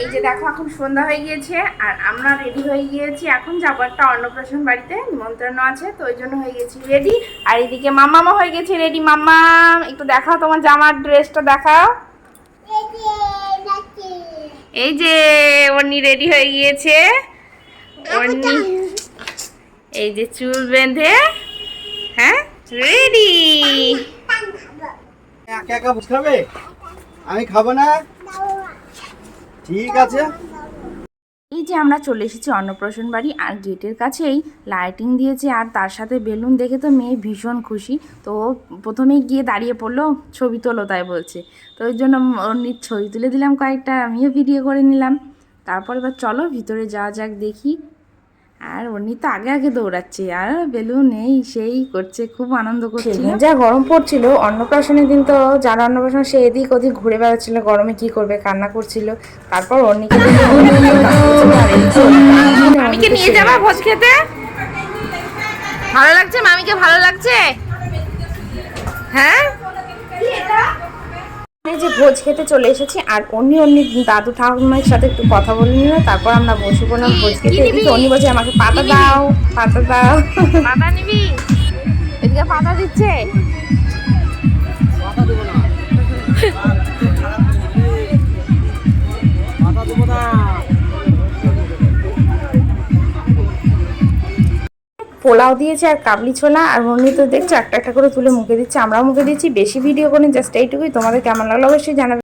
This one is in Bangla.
এই যে দেখো, এখন সন্ধ্যা হয়ে গিয়েছে আর আমরা রেডি হয়ে গিয়েছি। এখন যাব একটা অন্নপ্রাশন বাড়িতে, নিমন্ত্রণ আছে, তো ওই জন্য হয়ে গেছি রেডি আর এদিকে মাম্মামা হয়ে গেছে রেডি মাম্মা, একটু দেখাও তোমার জামার ড্রেসটা দেখাও। এই যে, অন্নি রেডি হয়ে গিয়েছে। অন্নি, এই যে চুল বেঁধে হ্যাঁ রেডি আমি খাব না। ঠিক আছে। এই যে আমরা চলে এসেছি অন্নপ্রাশন বাড়ি, আর গেটের কাছেই লাইটিং দিয়েছে, আর তার সাথে বেলুন দেখে তো মেয়ে ভীষণ খুশি। তো ও প্রথমেই গিয়ে দাঁড়িয়ে পড়ল, ছবি তোলো তাই বলছে। তো ওই জন্য নি- ছবি তুলে দিলাম কয়েকটা, আমিও ভিডিও করে নিলাম। তারপর এবার চলো ভিতরে যাওয়া যাক দেখি। আর উনি তো আগে আগে দৌড়াচ্ছে আর বেলুন এই সেই করছে খুব আনন্দ করছে যা গরম পড়ছিল অন্নপ্রাশনের দিন তো যারা অন্নপ্রাশন সে এদিক ওদিক ঘুরে বেড়াচ্ছিল গরমে কি করবে কান্না করছিল। তারপর অর্নিকে মামিকে নিয়ে যাবা ভোজ খেতে? ভালো লাগছে মামিকে ভালো ভোজ খেতে চলে এসেছি। আর অন্য অন্য দাদু ঠাকুমার সাথে একটু কথা বলে নিল তারপর আমরা বসে পড়লাম ভোজ খেতে। এদিকে অন্য বলছে আমাকে পাতা দাও পাতা দাও। পাতা নিবি? এদিকে পাতা দিচ্ছে। পোলাও দিয়েছে আর কাবলি ছোলা, আর মনে তো দেখছ একটা একটা করে তুলে মুখে দিচ্ছে। আমরাও মুখে দিচ্ছি, বেশি ভিডিও করে জাস্ট এইটুকুই। তোমাদের কেমন লাগল অবশ্যই জানাবে।